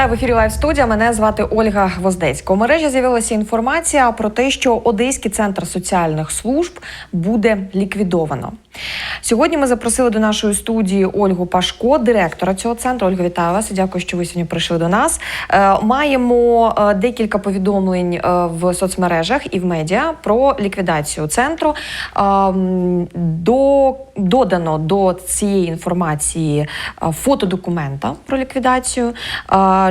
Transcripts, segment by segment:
Вітаю в ефірі Лайв студія. Мене звати Ольга Гвоздецька. У мережі з'явилася інформація про те, що Одеський центр соціальних служб буде ліквідовано. Сьогодні ми запросили до нашої студії Ольгу Пашко, директора цього центру. Ольга, вітаю вас. Дякую, що ви сьогодні прийшли до нас. Е, Маємо е, декілька повідомлень е, в соцмережах і в медіа про ліквідацію центру. Е, До додано до цієї інформації фотодокумента про ліквідацію.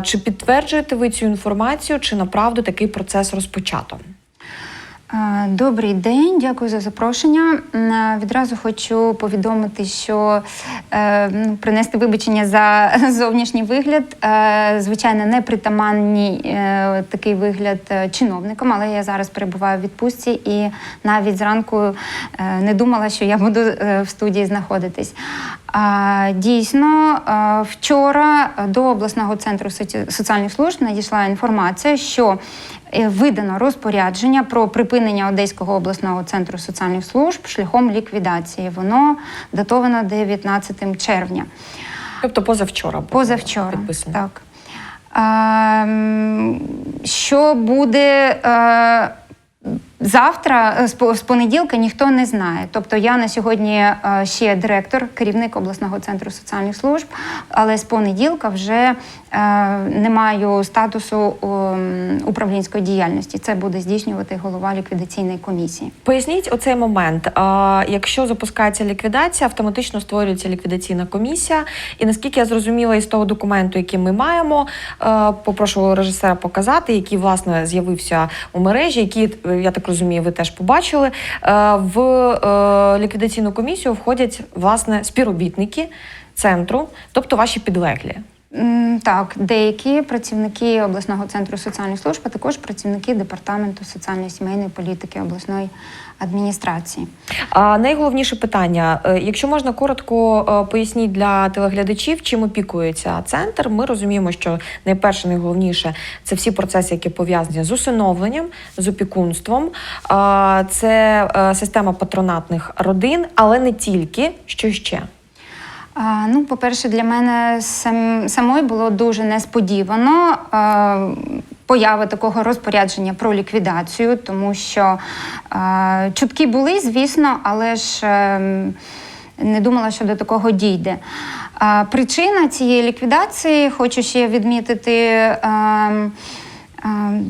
Чи підтверджуєте ви цю інформацію, чи направду такий процес розпочато? Добрий день, дякую за запрошення. Відразу хочу повідомити, що е, ну, принести вибачення за зовнішній вигляд. Е, звичайно, не притаманний е, такий вигляд чиновникам, але я зараз перебуваю в відпустці і навіть зранку не думала, що я буду в студії знаходитись. Дійсно, вчора до обласного центру соці- соціальних служб надійшла інформація, що видано розпорядження про припинення Одеського обласного центру соціальних служб шляхом ліквідації. Воно датовано 19 червня. Тобто позавчора було Позавчора. підписано. Так. Ем, що буде е, завтра, е, з понеділка, ніхто не знає. Тобто я на сьогодні е, ще директор, керівник обласного центру соціальних служб, але з понеділка вже е, не маю статусу управлінської діяльності. Це буде здійснювати голова ліквідаційної комісії. Поясніть оцей момент. Якщо запускається ліквідація, автоматично створюється ліквідаційна комісія. І наскільки я зрозуміла із того документу, який ми маємо, попрошу режисера показати, який власне з'явився у мережі, які я так розумію, ви теж побачили. Е, В е, ліквідаційну комісію входять власне співробітники центру, тобто ваші підлеглі. Так, деякі працівники обласного центру соціальних служб, а також працівники департаменту соціальної сімейної політики обласної адміністрації. А найголовніше питання: Е, якщо можна коротко е, поясніть для телеглядачів, чим опікується центр. Ми розуміємо, що найперше, найголовніше це всі процеси, які пов'язані з усиновленням, з опікунством. Це е, система патронатних родин, але не тільки що ще. А, ну, по-перше, для мене сам, самої було дуже несподівано а, поява такого розпорядження про ліквідацію, тому що а, чутки були, звісно, але ж ем, не думала, що до такого дійде. А, причина цієї ліквідації, хочу ще відмітити. ем, ем,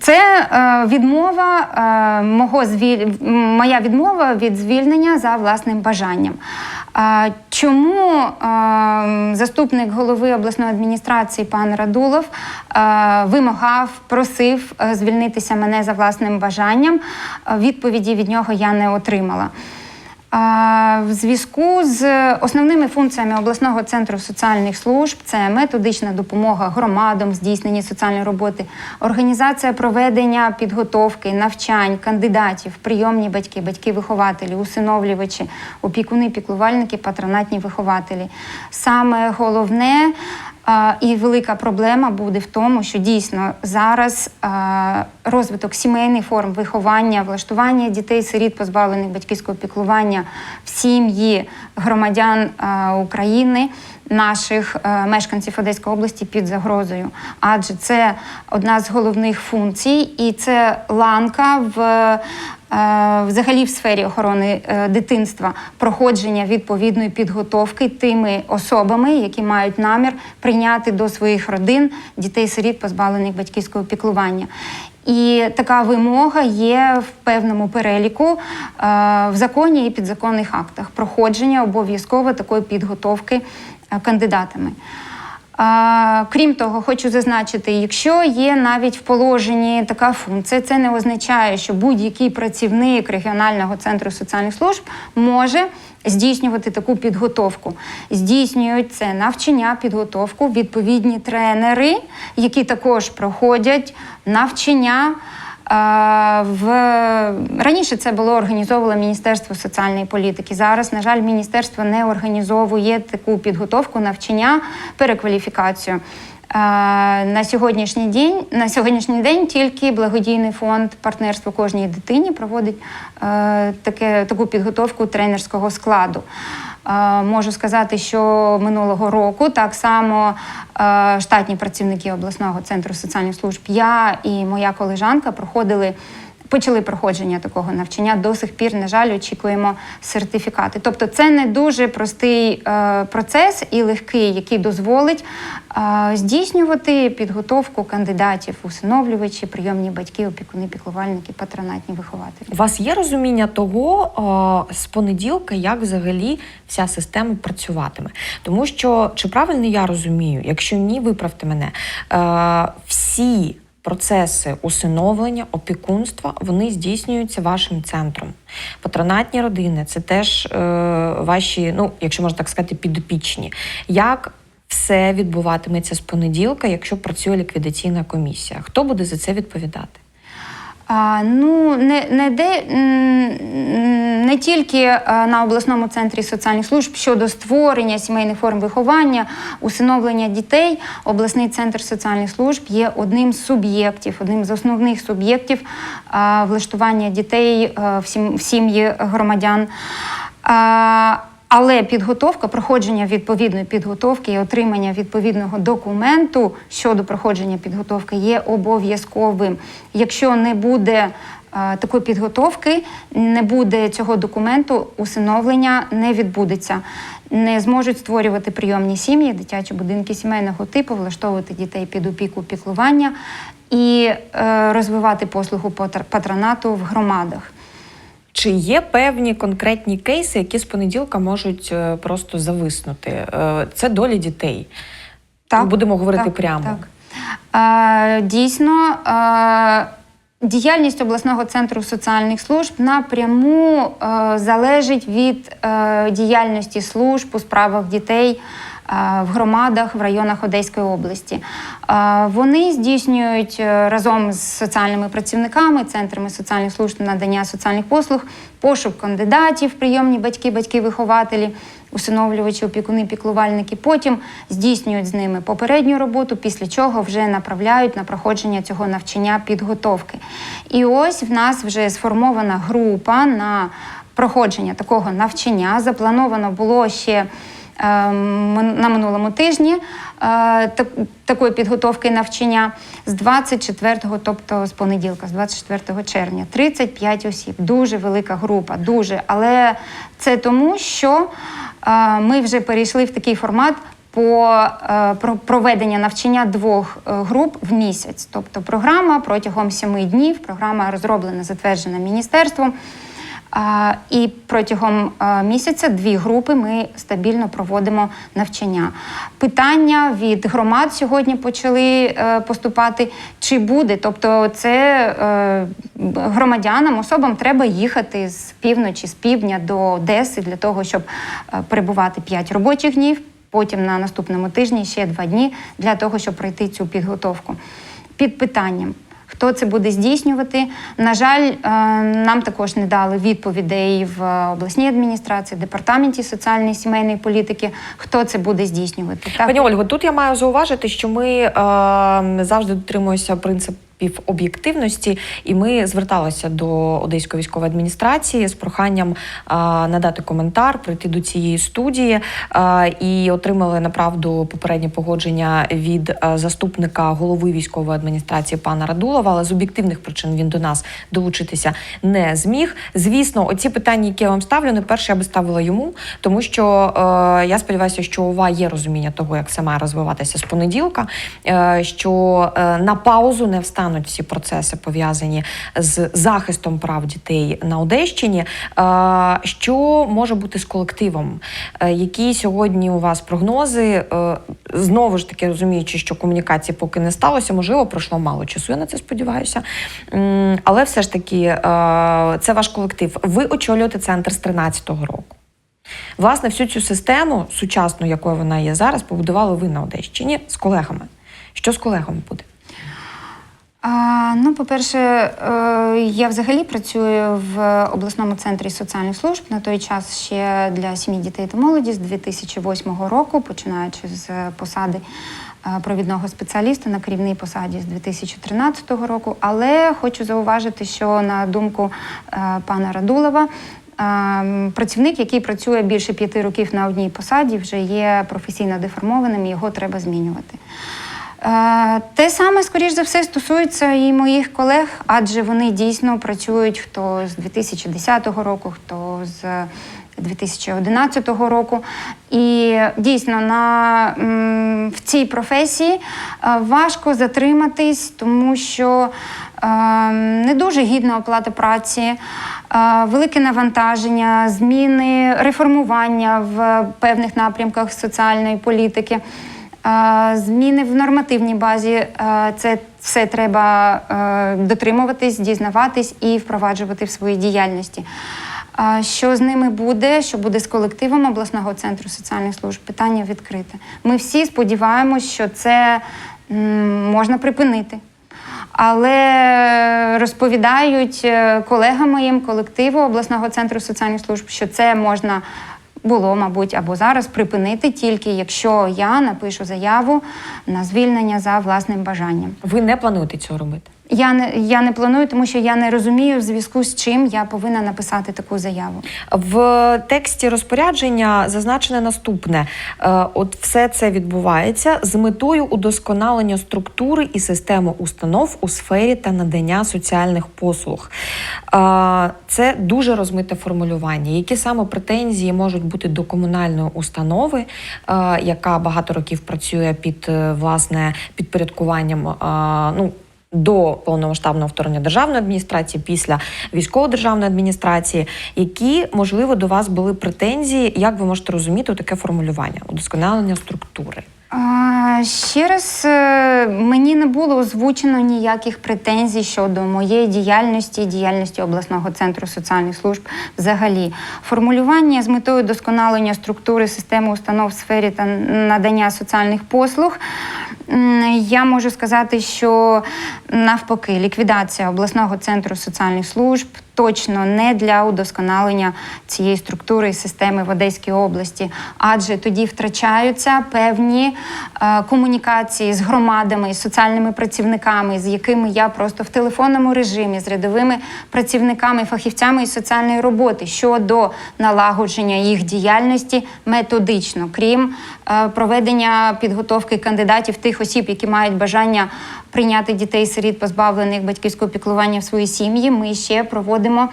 це е, відмова е, мого звіль... моя відмова від звільнення за власним бажанням. Чому е, заступник голови обласної адміністрації пан Радулов вимагав, просив звільнитися мене за власним бажанням? Відповіді від нього я не отримала. В зв'язку з основними функціями обласного центру соціальних служб це методична допомога громадам, здійснення соціальної роботи, організація проведення підготовки, навчань, кандидатів, прийомні батьки, батьки-вихователі, усиновлювачі, опікуни, піклувальники, патронатні вихователі. Саме головне і велика проблема буде в тому, що дійсно зараз розвиток сімейних форм виховання, влаштування дітей-сиріт, позбавлених батьківського піклування в сім'ї громадян України. Наших е, мешканців Одеської області під загрозою, адже це одна з головних функцій, і це ланка в е, взагалі в сфері охорони е, дитинства проходження відповідної підготовки тими особами, які мають намір прийняти до своїх родин дітей-сиріт, позбавлених батьківського піклування. І така вимога є в певному переліку в законі і підзаконних актах проходження обов'язково такої підготовки кандидатами. Крім того, хочу зазначити, якщо є навіть в положенні така функція, це не означає, що будь-який працівник регіонального центру соціальних служб може здійснювати таку підготовку. Здійснюють це навчання, підготовку, відповідні тренери, які також проходять навчання. В раніше це було організовувало Міністерство соціальної політики. Зараз, на жаль, міністерство не організовує таку підготовку, навчання, перекваліфікацію. На сьогоднішній день на сьогоднішній день тільки благодійний фонд партнерство кожній дитині проводить е, таке таку підготовку тренерського складу. Е, Можу сказати, що минулого року так само е, штатні працівники обласного центру соціальних служб, я і моя колежанка проходили. Почали проходження такого навчання. До сих пір, на жаль, очікуємо сертифікати. Тобто, це не дуже простий е, процес і легкий, який дозволить е, здійснювати підготовку кандидатів, усиновлювачі, прийомні батьки, опікуни, піклувальники, патронатні вихователі. У вас є розуміння того е, з понеділка, як взагалі вся система працюватиме? Тому що чи правильно я розумію, якщо ні, виправте мене, е, всі процеси усиновлення, опікунства вони здійснюються вашим центром. Патронатні родини це теж е, ваші, ну якщо можна так сказати, підопічні. Як все відбуватиметься з понеділка, якщо працює ліквідаційна комісія? Хто буде за це відповідати? А, ну, не, не, де, не тільки е, на обласному центрі соціальних служб щодо створення сімейних форм виховання, усиновлення дітей, обласний центр соціальних служб є одним з суб'єктів, одним з основних суб'єктів а, влаштування дітей е, в сім'ї громадян. Але підготовка, проходження відповідної підготовки і отримання відповідного документу щодо проходження підготовки є обов'язковим. Якщо не буде е, такої підготовки, не буде цього документу, усиновлення не відбудеться. Не зможуть створювати прийомні сім'ї, дитячі будинки сімейного типу, влаштовувати дітей під опіку піклування і е, розвивати послугу патронату в громадах. Чи є певні конкретні кейси, які з понеділка можуть е, просто зависнути? Е, Це долі дітей. Ми будемо говорити так, прямо. Так. Е, дійсно, е, діяльність обласного центру соціальних служб напряму е, залежить від е, діяльності служб у справах дітей. Е, В громадах в районах Одеської області Е, вони здійснюють е, разом з соціальними працівниками, центрами соціальних служб надання соціальних послуг, пошук кандидатів, прийомні батьки, батьки-вихователі, усиновлювачі, опікуни, піклувальники. Потім здійснюють з ними попередню роботу, після чого вже направляють на проходження цього навчання підготовки. І ось в нас вже сформована група на проходження такого навчання. Заплановано було ще. Е, На минулому тижні е, такої підготовки навчання з 24-го, тобто з понеділка, з 24 червня, 35 осіб. Дуже велика група, дуже. Але це тому, що е, ми вже перейшли в такий формат по проведення навчання двох груп в місяць. Тобто програма протягом семи днів, програма розроблена, затверджена міністерством. І протягом е, місяця дві групи ми стабільно проводимо навчання. Питання від громад сьогодні почали е, поступати, чи буде. Тобто, це е, громадянам, особам треба їхати з півночі, з півдня до Одеси для того, щоб перебувати 5 робочих днів. Потім на наступному тижні ще два дні для того, щоб пройти цю підготовку. Під питанням. Хто це буде здійснювати? На жаль, е, нам також не дали відповідей в обласній адміністрації, департаменті соціальної і сімейної політики. Хто це буде здійснювати? Так? Пані Ольго, тут я маю зауважити, що ми е, завжди дотримуємося принципів об'єктивності, і ми зверталися до Одеської військової адміністрації з проханням надати коментар, прийти до цієї студії і отримали направду попереднє погодження від заступника голови військової адміністрації пана Радулова, але з об'єктивних причин він до нас долучитися не зміг. Звісно, оці питання, які я вам ставлю, не перше я би ставила йому, тому що е, я сподіваюся, що у вас є розуміння того, як це має розвиватися з понеділка, е, що е, на паузу не встануть всі процеси пов'язані з захистом прав дітей на Одещині. Що може бути з колективом? Е, які сьогодні у вас прогнози? Е, знову ж таки розуміючи, що комунікації поки не сталося, можливо, пройшло мало часу. Я на це сподіваюся. Але все ж таки, е, це ваш колектив. Ви очолюєте центр з 13-го року. Власне, всю цю систему, сучасну, якою вона є зараз, побудували ви на Одещині з колегами. Що з колегами буде? Ну, по-перше, е, я взагалі працюю в обласному центрі соціальних служб на той час ще для сім'ї дітей та молоді з 2008 року, починаючи з посади е, провідного спеціаліста на керівній посаді з 2013 року. Але хочу зауважити, що на думку е, пана Радулова, працівник, який працює більше п'яти років на одній посаді, вже є професійно деформованим, його треба змінювати. Е, Те саме, скоріш за все, стосується і моїх колег, адже вони дійсно працюють хто з 2010 року, хто з 2011 року. І дійсно на, в цій професії е, важко затриматись, тому що е, не дуже гідна оплата праці, велике навантаження, зміни, реформування в певних напрямках соціальної політики. Зміни в нормативній базі е, це все треба е, дотримуватись, дізнаватись і впроваджувати в своїй діяльності. Що з ними буде, що буде з колективом обласного центру соціальних служб? Питання відкрите. Ми всі сподіваємось, що це можна припинити. Але розповідають е, колегам моїм колективу обласного центру соціальних служб, що це можна було, мабуть, або зараз припинити тільки якщо я напишу заяву на звільнення за власним бажанням. Ви не плануєте цього робити? Я не я не планую, тому що я не розумію, в зв'язку з чим я повинна написати таку заяву. В тексті розпорядження зазначене наступне: Е, от все це відбувається з метою удосконалення структури і системи установ у сфері та надання соціальних послуг. Е, Це дуже розмите формулювання. Які саме претензії можуть бути до комунальної установи, е, яка багато років працює під власне підпорядкуванням? Ну, до повномасштабного вторгнення державної адміністрації, після військово-державної адміністрації, які можливо до вас були претензії, як ви можете розуміти таке формулювання удосконалення структури? Ще раз е, мені не було озвучено ніяких претензій щодо моєї діяльності, діяльності обласного центру соціальних служб. Взагалі, формулювання з метою досконалення структури системи установ в сфері та надання соціальних послуг. Я можу сказати, що навпаки, ліквідація обласного центру соціальних служб точно не для удосконалення цієї структури і системи в Одеській області, адже тоді втрачаються певні е, комунікації з громадами, з соціальними працівниками, з якими я просто в телефонному режимі з рядовими працівниками, фахівцями із соціальної роботи щодо налагодження їх діяльності методично, крім е, проведення підготовки кандидатів тих осіб, які мають бажання прийняти дітей-сиріт, позбавлених батьківського піклування в свої сім'ї. Ми ще проводимо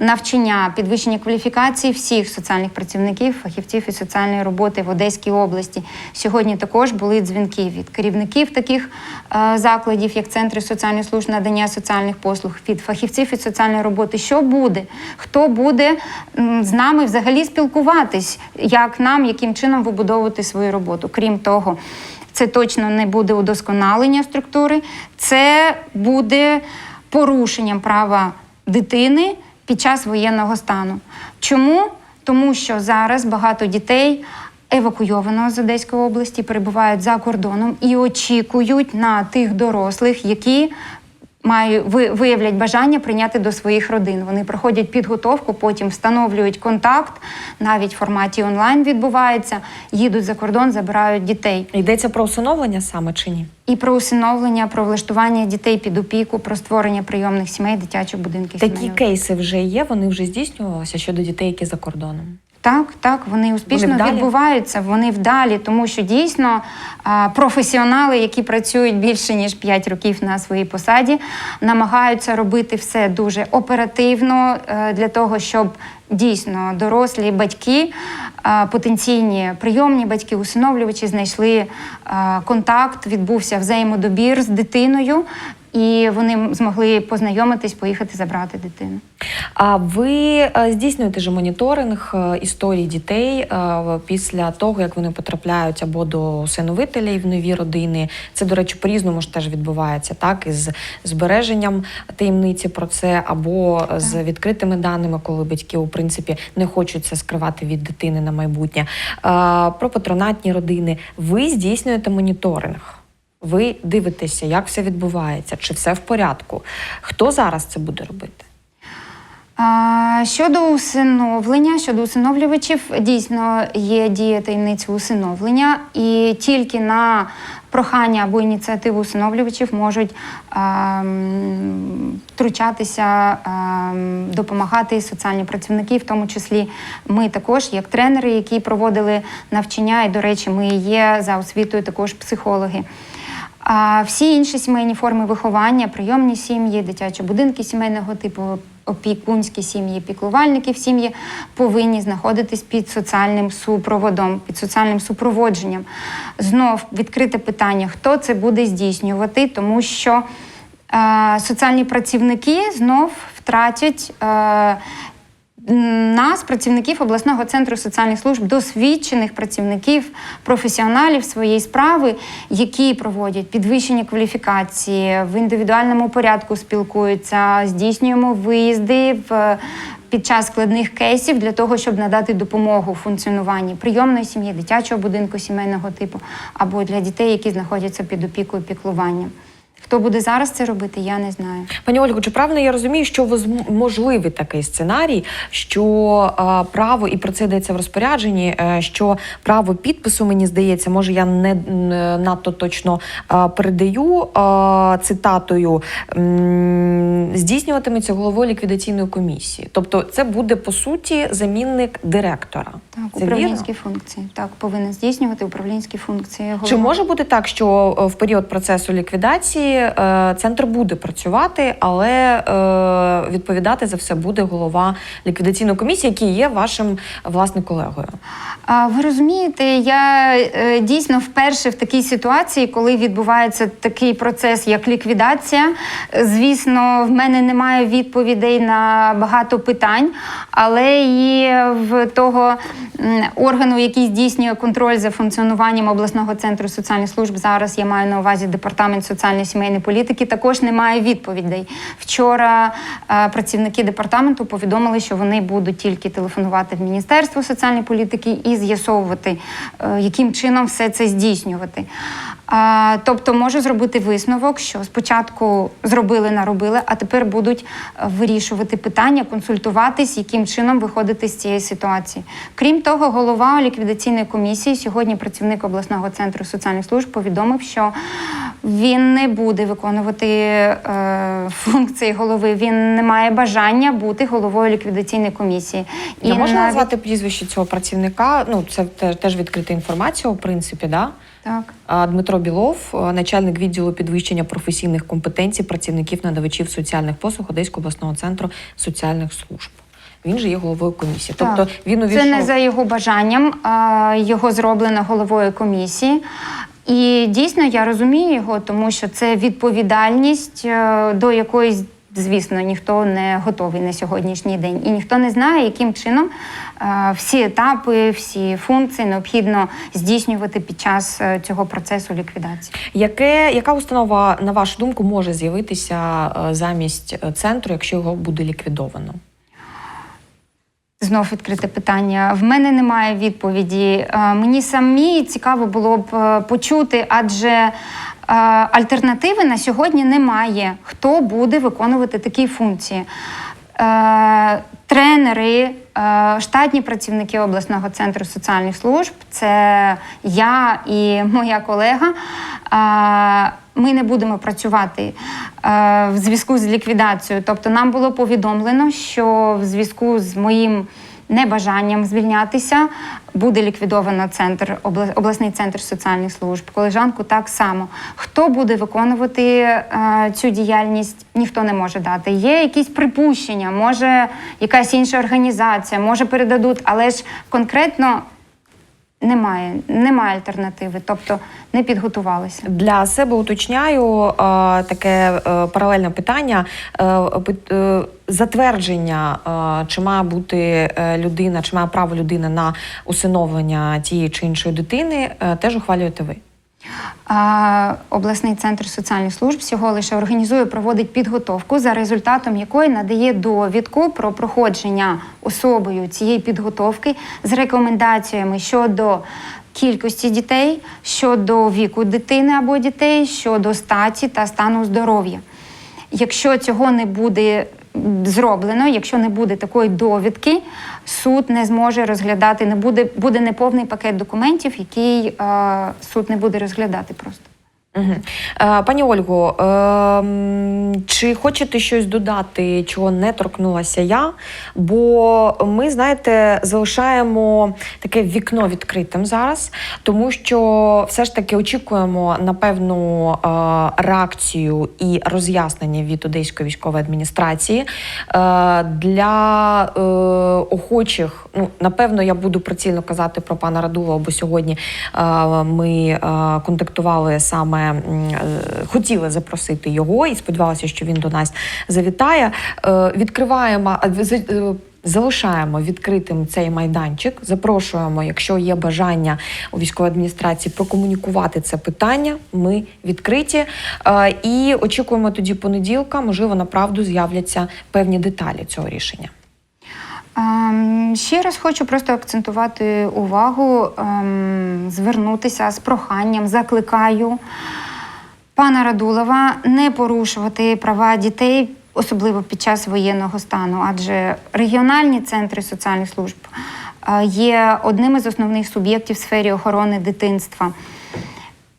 навчання, підвищення кваліфікації всіх соціальних працівників, фахівців із соціальної роботи в Одеській області. Сьогодні також були дзвінки від керівників таких е, закладів, як центри соціальних служб надання соціальних послуг, від фахівців із соціальної роботи. Що буде? Хто буде з нами взагалі спілкуватись? Як нам, яким чином вибудовувати свою роботу? Крім того. Це точно не буде удосконалення структури, це буде порушенням права дитини під час воєнного стану. Чому? Тому що зараз багато дітей евакуйовано з Одеської області, перебувають за кордоном і очікують на тих дорослих, які ви- виявлять бажання прийняти до своїх родин. Вони проходять підготовку, потім встановлюють контакт, навіть в форматі онлайн відбувається, їдуть за кордон, забирають дітей. Йдеться про усиновлення саме чи ні? І про усиновлення, про влаштування дітей під опіку, про створення прийомних сімей, дитячих будинків. Такі сімейного кейси вже є, вони вже здійснювалися щодо дітей, які за кордоном. Так, так, вони успішно Вони відбуваються, вони вдалі, тому що дійсно професіонали, які працюють більше ніж 5 років на своїй посаді, намагаються робити все дуже оперативно е, для того, щоб дійсно дорослі батьки, потенційні прийомні батьки, усиновлювачі знайшли контакт, відбувся взаємодобір з дитиною, і вони змогли познайомитись, поїхати забрати дитину. А ви е, здійснюєте ж моніторинг е, історій дітей е, після того, як вони потрапляють або до усиновителів в нові родини. Це, до речі, по-різному ж теж відбувається, так із збереженням таємниці про це, або з відкритими даними, коли батьки, у принципі, не хочуть це скривати від дитини на майбутнє. Про патронатні родини. Ви здійснюєте моніторинг. Ви дивитеся, як все відбувається, чи все в порядку. Хто зараз це буде робити? Щодо усиновлення, щодо усиновлювачів, дійсно є дія таємниці усиновлення, і тільки на прохання або ініціативу усиновлювачів можуть а, м, втручатися, а, м, допомагати соціальні працівники, в тому числі ми також, як тренери, які проводили навчання, і, до речі, ми є за освітою також психологи. А всі інші сімейні форми виховання, прийомні сім'ї, дитячі будинки сімейного типу, опікунські сім'ї, піклувальників сім'ї повинні знаходитись під соціальним супроводом, під соціальним супроводженням. Знов відкрите питання, хто це буде здійснювати, тому що е, соціальні працівники знов втратять. Е, нас, працівників обласного центру соціальних служб, досвідчених працівників, професіоналів своєї справи, які проводять підвищення кваліфікації, в індивідуальному порядку спілкуються, здійснюємо виїзди в. Під час складних кейсів для того, щоб надати допомогу у функціонуванні прийомної сім'ї, дитячого будинку сімейного типу або для дітей, які знаходяться під опікою піклуванням. Хто буде зараз це робити, я не знаю. Пані Ольго, чи правильно я розумію, що можливий такий сценарій, що е, право, і про це йдеться в розпорядженні, е, що право підпису, мені здається, може я не надто точно е, передаю е, цитатою, м, здійснюватиметься головою ліквідаційної комісії. Тобто, це буде по суті замінник директора. Так, це управлінські вірно? функції. Так, повинен здійснювати управлінські функції. Чи може бути так, що е, в період процесу ліквідації е, центр буде працювати, але е, відповідати за все буде голова ліквідаційної комісії, який є вашим власне колегою? Ви розумієте, я е, дійсно вперше в такій ситуації, коли відбувається такий процес, як ліквідація. Звісно, в мене немає відповідей на багато питань, але і в того органу, який здійснює контроль за функціонуванням обласного центру соціальних служб, зараз я маю на увазі департамент соціальної сімейної політики, також немає відповідей. Вчора е, працівники департаменту повідомили, що вони будуть тільки телефонувати в Міністерство соціальної політики і з'ясовувати, е, яким чином все це здійснювати. А, тобто можу зробити висновок, що спочатку зробили, наробили, а тепер будуть е, вирішувати питання, консультуватись, яким чином виходити з цієї ситуації. Крім того, голова ліквідаційної комісії, сьогодні працівник обласного центру соціальних служб, повідомив, що він не буде виконувати е, функції голови. Він не має бажання бути головою ліквідаційної комісії. Я можна навіть- назвати прізвище цього працівника? Ну це теж, теж відкрита інформація, в принципі, да? так. А, Дмитро Білов, е, начальник відділу підвищення професійних компетенцій працівників надавачів соціальних послуг Одеського обласного центру соціальних служб. Він же є головою комісії. Так. Тобто він увійшов... Це не за його бажанням, його зроблено головою комісії. І дійсно я розумію його, тому що це відповідальність, е, до якої, звісно, ніхто не готовий на сьогоднішній день. І ніхто не знає, яким чином е, всі етапи, всі функції необхідно здійснювати під час е, цього процесу ліквідації. Яке, яка установа, на вашу думку, може з'явитися замість центру, якщо його буде ліквідовано? Знов відкрите питання. В мене немає відповіді. Е, Мені самі цікаво було б е, почути, адже е, альтернативи на сьогодні немає. Хто буде виконувати такі функції? Е, Тренери, е, штатні працівники обласного центру соціальних служб це я і моя колега. Е, Ми не будемо працювати в зв'язку з ліквідацією. Тобто, нам було повідомлено, що в зв'язку з моїм небажанням звільнятися буде ліквідовано центр, обла- обласний центр соціальних служб. Колежанку так само. Хто буде виконувати е, цю діяльність, ніхто не може дати. Є якісь припущення, може якась інша організація, може передадуть, але ж конкретно немає, немає альтернативи, тобто не підготувалися. Для себе уточняю е, таке е, паралельне питання. Е, затвердження, чи має бути людина, чи має право людина на усиновлення тієї чи іншої дитини, теж ухвалюєте ви. Обласний центр соціальних служб всього лише організує, проводить підготовку, за результатом якої надає довідку про проходження особою цієї підготовки з рекомендаціями щодо кількості дітей, щодо віку дитини або дітей, щодо статі та стану здоров'я. Якщо цього не буде зроблено. Якщо не буде такої довідки, суд не зможе розглядати, не буде, буде неповний пакет документів, який е, суд не буде розглядати просто. Угу. Пані Ольго, е, чи хочете щось додати, чого не торкнулася я? Бо ми, знаєте, залишаємо таке вікно відкритим зараз, тому що все ж таки очікуємо на певну е, реакцію і роз'яснення від Одеської військової адміністрації е, для охочих. Ну, напевно, я буду прицільно казати про пана Радулова, бо сьогодні ми контактували саме, е, хотіли запросити його і сподівалися, що він до нас завітає. Е, Відкриваємо. е, Залишаємо відкритим цей майданчик. Запрошуємо, якщо є бажання у військовій адміністрації прокомунікувати це питання. Ми відкриті і очікуємо тоді понеділка. Можливо, направду з'являться певні деталі цього рішення. Ем, Ще раз хочу просто акцентувати увагу, ем, звернутися з проханням, закликаю пана Радулова не порушувати права дітей, особливо під час воєнного стану, адже регіональні центри соціальних служб е, є одним із основних суб'єктів в сфері охорони дитинства.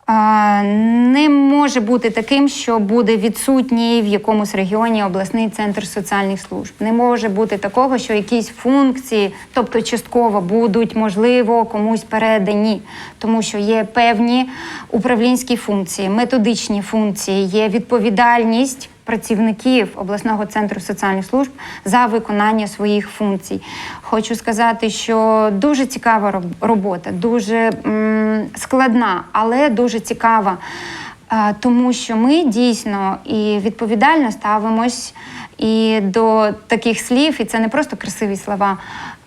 Не може бути таким, що буде відсутній в якомусь регіоні обласний центр соціальних служб. Не може бути такого, що якісь функції, тобто частково, будуть можливо комусь передані, тому що є певні управлінські функції, методичні функції, є відповідальність працівників обласного центру соціальних служб за виконання своїх функцій. Хочу сказати, що дуже цікава робота, дуже складна, але дуже цікава. е, Тому що ми дійсно і відповідально ставимось і до таких слів, і це не просто красиві слова.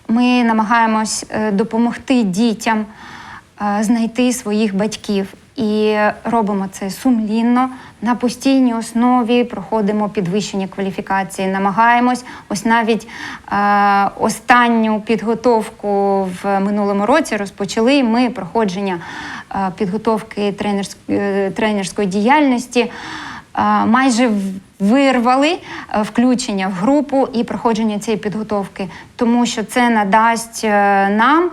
Ми намагаємось е, допомогти дітям е, знайти своїх батьків. І робимо це сумлінно на постійній основі. Проходимо підвищення кваліфікації, намагаємось. Ось навіть е, останню підготовку в минулому році розпочали ми проходження е, підготовки тренерськ, е, тренерської діяльності. Е, майже вирвали е, включення в групу і проходження цієї підготовки, тому що це надасть е, нам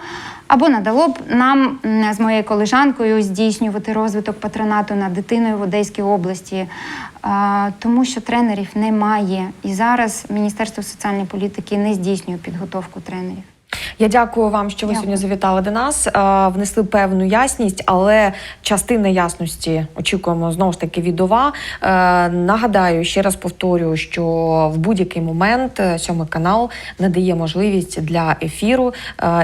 або надало б нам з моєю колежанкою здійснювати розвиток патронату над дитиною в Одеській області, тому що тренерів немає. І зараз Міністерство соціальної політики не здійснює підготовку тренерів. Я дякую вам, що ви Дякую. сьогодні завітали до нас. е, Внесли певну ясність, але частина ясності очікуємо знову ж таки від ОВА. Е, Нагадаю, ще раз повторюю, що в будь-який момент е, сьомий канал надає можливість для ефіру,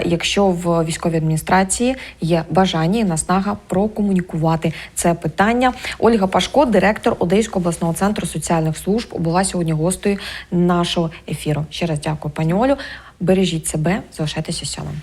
якщо в військовій адміністрації є бажання і наснага прокомунікувати це питання. Ольга Пашко, директор Одеського обласного центру соціальних служб, була сьогодні гостею нашого ефіру. Ще раз дякую, пані Олю. Бережіть себе, залишайтеся сьомим.